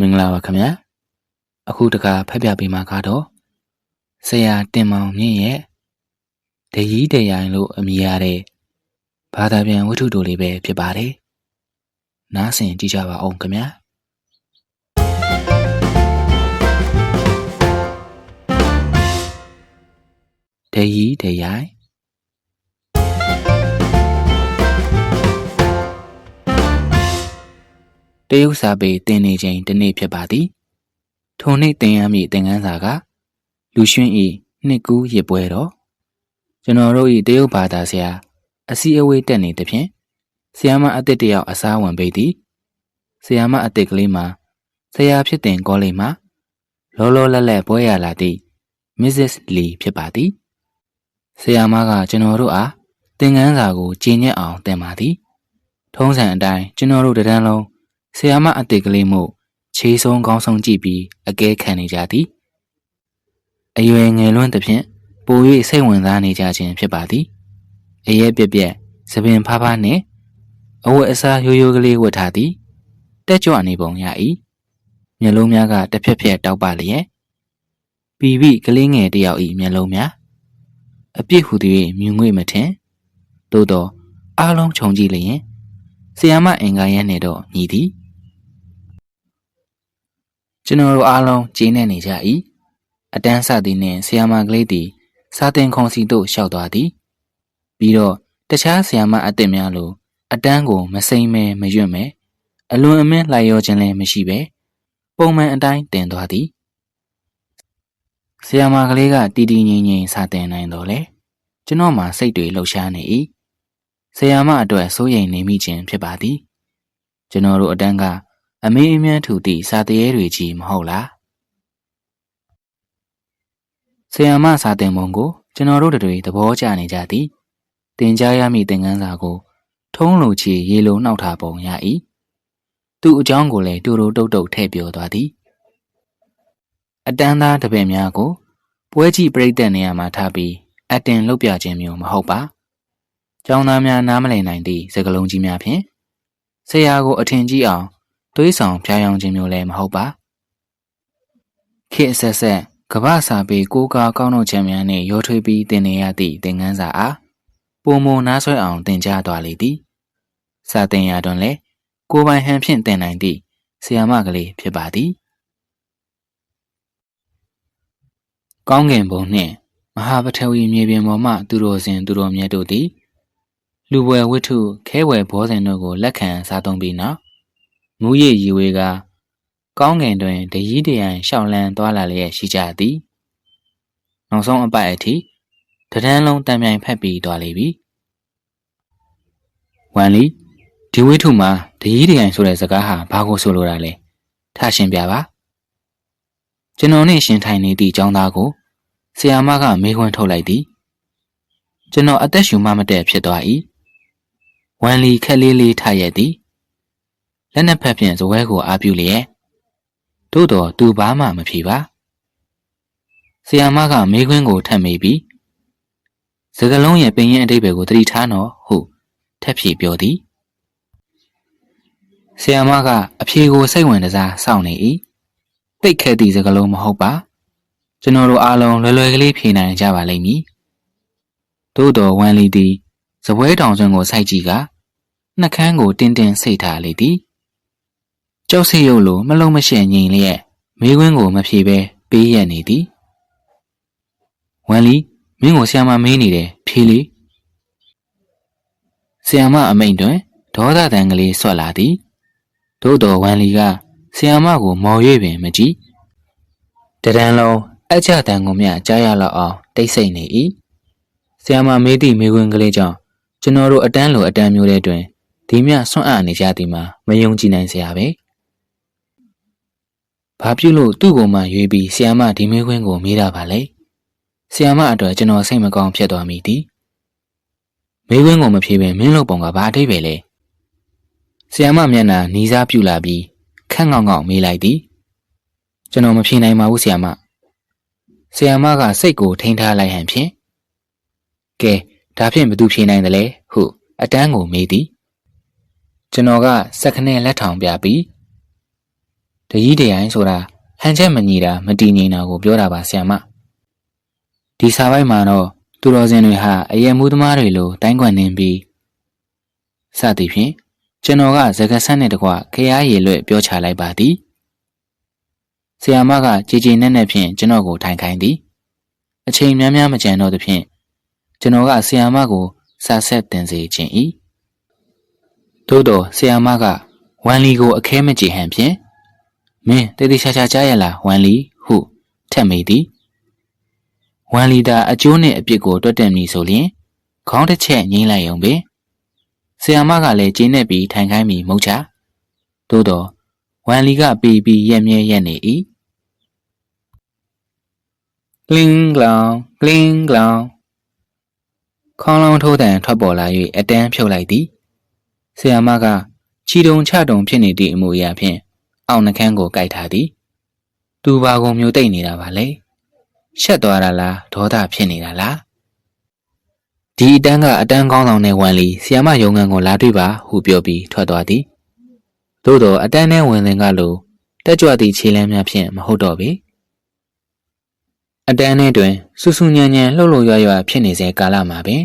မင်္ဂလာပါခင်ဗျာအခုတခါဖတ်ပြပေးမှာကတော့ဆရာတင်မောင်မြင့်ရဲ့ဒရီးတရိုင်လို့အမည်ရတဲ့ဘာသာပြန်ဝတ္ထုတိုလေးပဲဖြစ်ပါတယ်နားဆင်ကြည့်ကြပါအောင်ခင်ဗျာဒရီးတရိုင် တရုတ်စာပေတင်နေခြင်းတစ်နေ့ဖြစ်ပါသည်ထိုနေ့တင်ရမည့်သင်ခန်းစာကလူရွှင်းဤနှစ်ကူးရစ်ပွဲတော်ကျွန်တော်တို့ဤတရုတ်ဘာသာဆရာအစည်းအဝေးတက်နေသဖြင့်ဆရာမအစ်စ်တယောက်အစားဝင်ပေသည်ဆရာမအစ်စ်ကလေးမှာဆရာဖြစ်တင်ကောလေးမှာလောလောလတ်လတ်ပွဲရလာသည့် Mrs. Lee ဖြစ်ပါသည်ဆရာမကကျွန်တော်တို့အားသင်ခန်းစာကိုကျင့်ညက်အောင်သင်ပါသည် ထုံးစံအတိုင်းကျွန်တော်တို့တန်းလုံး ဆရာမအစ်စ်ကလေးမှုခြေဆုံးကောင်းဆုံးကြည့်ပြီးအကဲခံနေကြသည်အရွယ်ငယ်လွန်းသဖြင့်ပို၍စိတ်ဝင်စားနေကြခြင်းဖြစ်ပါသည်အရဲပြက်ပြက်သပင်ဖားဖားနှင့်အဝတ်အစားရိုးရိုးကလေးဝတ်ထားသည်တက်ကြွနေပုံရ၏မျက်လုံးများကတစ်ဖက်ဖက်တောက်ပါလျက်ပီပိကလေးငယ်တယောက်၏မျက်လုံးများအပြစ်ဟူသည်မြူငွေ့မထင်သို့တော့အားလုံးခြုံကြည့်လျင်ဆီယမအင်္ဂါရဲနဲ့တော့ညီသည် ကျွန်တော်တို့အားလုံးကျင်းနေနေကြ၏အတန်းစသည်နှင့်ဆီယမကလေးသည်စာတင်ခုံစီသို့လျှောက်သွားသည်ပြီးတော့တခြားဆီယမအစ်စ်များလိုအတန်းကိုမစိမ့်မဲမရွံ့မဲအလွန်အမင်းလိုက်ရောခြင်းလည်းမရှိပဲပုံမှန်အတိုင်းတင်သွားသည်ဆီယမကလေးကတီတီငိမ့်ငိမ့်စာတင်နိုင်တော့လေကျွန်တော်မှစိတ်တွေလှုပ်ရှားနေ၏ဆီယမအတွက်စိုးရိမ်နေမိခြင်းဖြစ်ပါသည်ကျွန်တော်တို့အတန်းက အမေးအမြန်းထူသည့်စာတရေတွေကြီးမဟုတ်လားဆီယမစာတင်ပုံကို ကျွန်တော်တို့တွေသဘောကျနေကြသည်တင်ကြားရမည့်သင်ခန်းစာကို ထုံးလိုချီရေလိုနှောက်ထားပုံရ၏သူ့အကြောင်းကိုလည်းတူတူတုတ်တုတ်ထည့်ပြောသွားသည်အတန်းသားတပည့်များကို ပွဲကြည့်ပြိတ်တဲ့နေရာမှာထားပြီးအတင်လှုပ်ပြခြင်းမျိုးမဟုတ်ပါကျောင်းသားများနားမလည်နိုင်သည့်စကားလုံးကြီးများဖြင့်ဆရာကိုအထင်ကြီးအောင် သွေးဆောင်ဖျားယောင်းခြင်းမျိုးလည်းမဟုတ်ပါခေတ်ဆက်ဆက်ကမ္ဘာစာပေကိုးကားကောင်းတော့ချက်များနှင့်ရောထွေးပြီးသင်နေရသည့်သင်ခန်းစာအားပုံမနားဆွဲအောင်သင်ကြားသွားလေသည်စာသင်ရာတွင်လည်းကိုပိုင်ဟန်ဖြင့်သင်နိုင်သည့်ဆီယာမကလေးဖြစ်ပါသည်ကောင်းကင်ဘုံနှင့်မဟာပထဝီမြေပြင်ပေါ်မှသူတော်စင်သူတော်မြတ်တို့သည်လူပွဲဝိထုခဲဝယ်ဘောဇင်တို့ကိုလက်ခံစားသုံးပြီးနောက် မူရည်ရည်ဝေကကောင်းကင်တွင်တရီးတရန်ရှောင်းလန်းသွားလာလျက်ရှိကြသည်နောက်ဆုံးအပိုက်အထိတဒန်းလုံးတံမြိုင်ဖက်ပြီးသွားလေပြီဝမ်လီဒီဝိထုမှာတရီးတရန်ဆိုတဲ့စကားဟာဘာကိုဆိုလိုတာလဲထားရှင်းပြပါကျွန်တော်နဲ့ရှင်ထိုင်နေသည့်ចောင်းသားကိုဆီယာမကမေးခွန်းထုတ်လိုက်သည်ကျွန်တော်အသက်ရှူမှမတည့်ဖြစ်သွား၏ဝမ်လီခက်လေးလေးထရက်သည် လက်နှစ်ဖက်ဖြင့်ဇပွဲကိုအားပြုလျက်သို့တော်သူဘာမှမဖြေပါဆီယာမကမေးခွန်းကိုထပ်မေးပြီးစကလုံးရဲ့ပင်ရင်အတိတ်ဘယ်ကိုသတိထားနော်ဟုထပ်ဖြေပြောသည်ဆီယာမကအဖြေကိုစိတ်ဝင်စားစောင့်နေ၏တိတ်ခဲသည့်စကလုံးမဟုတ်ပါကျွန်တော်တို့အားလုံးလွယ်လွယ်ကလေးဖြေနိုင်ကြပါလိမ့်မည်သို့တော်ဝမ်လီသည်ဇပွဲတောင်စွန်းကိုစိုက်ကြည့်ကနှကန်းကိုတင်းတင်းဆိတ်ထားလေသည် ကြောက်စိတ်ရုပ်လိုမလုံးမရှက်ငြိမ်လျက်မေးခွန်းကိုမဖြေဘဲပေးရနေသည်ဝမ်လီမင်းကိုဆ iam မမေးနေတယ်ဖြေလေဆ iam မအမိန်တွင်ဒေါသတန်ကလေးဆွတ်လာသည်သို့တော်ဝမ်လီကဆ iam မကိုမော်၍ပင်မကြည့်တရန်လုံးအကြတန်ကိုမျှကြားရလောက်အောင်တိတ်ဆိတ်နေ၏ဆ iam မမေးသည့်မေးခွန်းကလေးကြောင့်ကျွန်တော်တို့အတန်းလိုအတန်းမျိုးတဲ့တွင်ဒီမြဆွန့်အပ်နေကြသည်မှာမယုံကြည်နိုင်စရာပဲ ဘာဖြစ်လို့သူ့ကိုမှရွေးပြီးဆီယမဒီမေးခွန်းကိုမေးတာပါလဲဆီယမအတွက်ကျွန်တော်စိတ်မကောင်းဖြစ်သွားမိသည်မေးခွန်းကိုမဖြေဘဲမင်းလုပ်ပုံကဘာအထိပ္ပယ်လဲဆီယမမျက်နှာနီးစားပြူလာပြီးခန့်ငေါငေါမေးလိုက်သည်ကျွန်တော်မဖြေနိုင်ပါဘူးဆီယမဆီယမကစိတ်ကိုထိန်းထားလိုက်ဟန်ဖြင့်ကဲဒါဖြင့်ဘသူဖြေနိုင်တယ်လဲဟုအတန်းကိုမေးသည်ကျွန်တော်ကစက္ကနဲ့လက်ထောင်ပြပြီး တကြီးတရိုင်ဆိုတာဟန်ချက်မညီတာမတည်ငြိမ်တာကိုပြောတာပါဆရာမဒီစာပိုက်မှာတော့သူတော်စင်တွေဟာအယံမှုသမားတွေလိုတိုင်းကွက်နေပြီးစသည်ဖြင့်ကျွန်တော်ကစကားဆန်းနဲ့တကွခရားရည်လွဲ့ပြောချလိုက်ပါသည်ဆရာမကကြည်ကြည်နက်နက်ဖြင့်ကျွန်တော်ကိုထိုင်ခိုင်းသည်အချိန်များများမကြံတော့သဖြင့်ကျွန်တော်ကဆရာမကိုစာဆက်တင်စေခြင်း၏သို့တော့ဆရာမကဝမ်လီကိုအခဲမကြည့်ဟန်ဖြင့် မင်းတေးသေးချာချာကြားရလားဝမ်လီဟုထက်မိသည်ဝမ်လီတာအကျိုးနဲ့အပြစ်ကိုတွက်တက်မည်ဆိုလျင်ခေါင်းတစ်ချက်ငိမ့်လိုက်ုံပင်ဆရာမကလည်းကျင်းနေပြီးထိုင်ခိုင်းပြီးမုတ်ချသို့တော့ဝမ်လီကပီပြီးရက်မြဲရက်နေ၏ကလင်းကလောင်ကလင်းကလောင်ခေါင်းလောင်းထိုးတံထွက်ပေါ်လာ၍အတန်းဖြုတ်လိုက်သည်ဆရာမကချီတုံချတုံဖြစ်နေသည့်အမူအရာဖြင့် အောက်နှကန်းကိုကြိုက်ထားသည်သူဘာကုန်မျိုးတိတ်နေတာပါလေရှက်သွားတာလားဒေါသဖြစ်နေတာလားဒီအတန်းကအတန်းကောင်းဆောင်တဲ့ဝန်လီဆီယမယုံငံကိုလာတွေ့ပါဟုပြောပြီးထွက်သွားသည်သို့တော့အတန်းနဲ့ဝင်လင်ကလိုတက်ကြွသည့်ခြေလမ်းများဖြင့်မဟုတ်တော့ပေအတန်းထဲတွင်ဆူဆူညံညံလှုပ်လှုပ်ရွရွဖြစ်နေစေကာလမှာပင်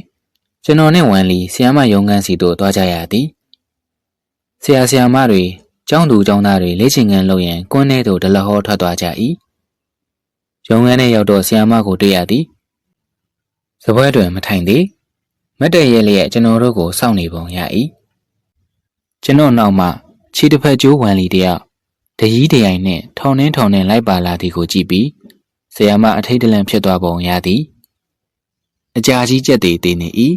ကျွန်တော်နဲ့ဝန်လီဆီယမယုံငံစီတို့သွားကြရသည်ဆရာဆရာမတွေ ကျောင်းသူကျောင်းသားတွေလေ့ကျင့်ခန်းလုပ်ရန်ကွန်းထဲသို့ဒလဟောထွက်သွားကြ၏ရုံငန်းထဲရောက်တော့ဆီယမကိုတွေ့ရသည်စပွဲတွင်မထိုင်သေးမတ်တရဲလျက်ကျွန်တော်တို့ကိုစောင့်နေပုံရ၏ကျွန်တော်နောက်မှခြေတစ်ဖက်ကျိုးဝင်လီတယောက်တကြီးတရိုင်နှင့်ထောင်နှင်းထောင်နှင်းလိုက်ပါလာသည်ကိုကြည့်ပြီးဆရာမအထိတ်တလန့်ဖြစ်သွားပုံရသည်အကြာကြီးကြက်သေးသေးနေ၏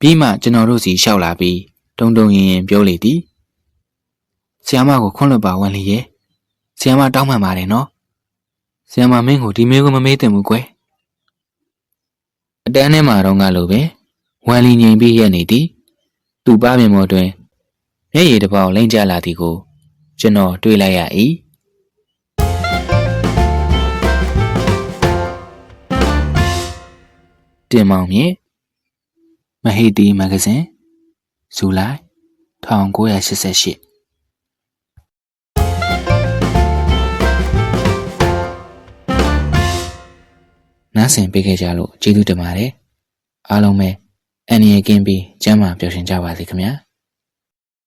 ပြီးမှကျွန်တော်တို့စီလျှောက်လာပြီးတုံတုံရင်ရင်ပြောလေသည် ဆီယမကိုခွန့်လွတ်ပါဝန်လီရဲ့ဆီယမတောင်းပန်ပါတယ်နော်ဆီယမမင်းကိုဒီမေးကိုမမေးသင့်ဘူးကွယ်အတန်းထဲမှာတော့ငါလိုပဲဝန်လီငြိမ်ပြီးရက်နေသည်သူ့ပါမြင်မော်တွင်မျက်ရည်တစ်ပေါက်လိမ့်ကျလာသည်ကို ကျွန်တော်တွေးလိုက်ရ၏တင်မောင်မြင့်မဟိတီမဂ္ဂဇင်းဇူလိုင်1988 နားဆင်ပေးခဲ့ကြလို့ကျေးဇူးတင်ပါတယ်အားလုံးပဲအန်ရီကင်းပြီးကျမ်းမာပျော်ရွှင်ကြပါစေခင်ဗျာ